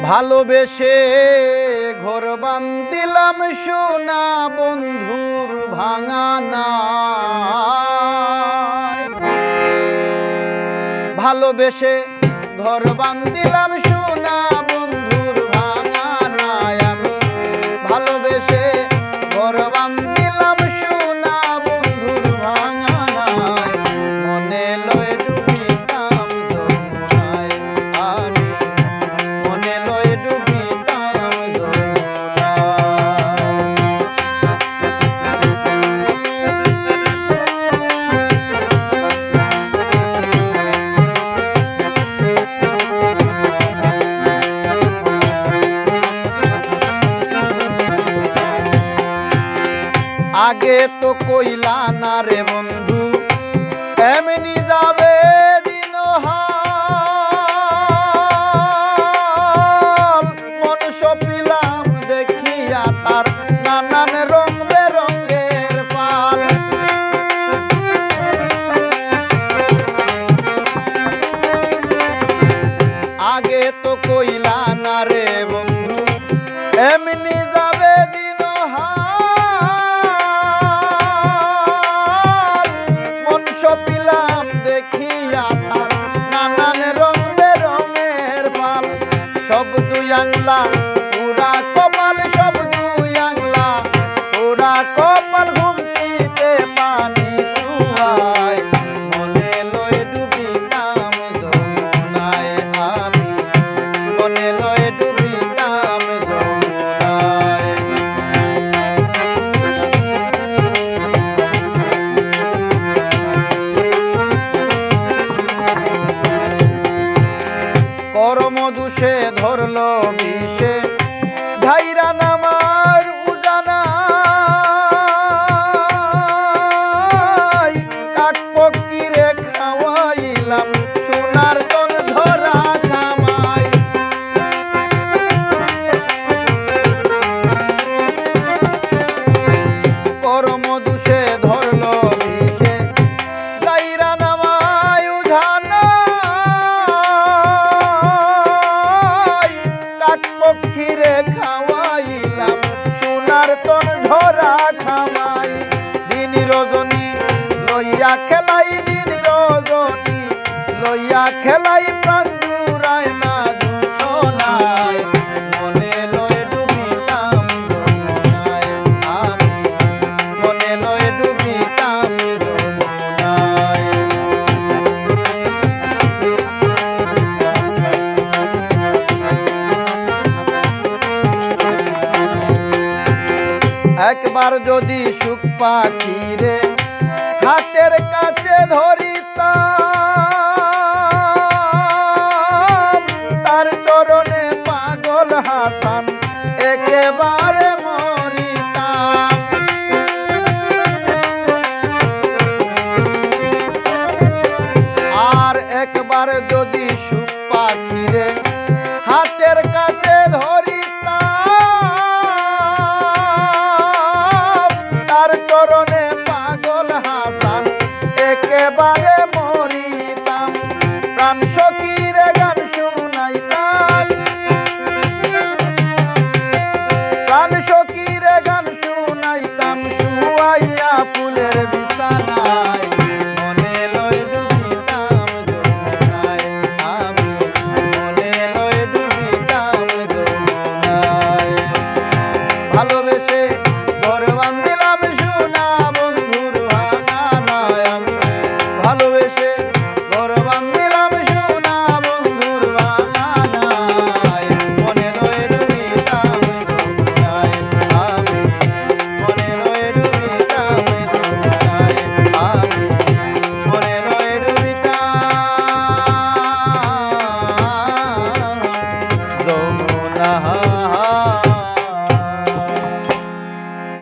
ভালোবেসে ঘর বান্দিলাম সোনা বন্ধুর ভাঙানা ভালোবেসে ঘর বান্দিলাম আগে তো কইলা না রে বন্ধু এমনি যাবে দিন। মন সপিলাম দেখিয়া তার নানান রং বেরঙ্গের পাল আগে তো কইলা না রে বন্ধু, এমনি ধরল বিষে একবার যদি সুখ পাখিরে হাতের কাছে ধরিতাম। তার চরণে পাগল হাসান, একেবারে মরিতাম। আর একবার যদি সুখ Corona.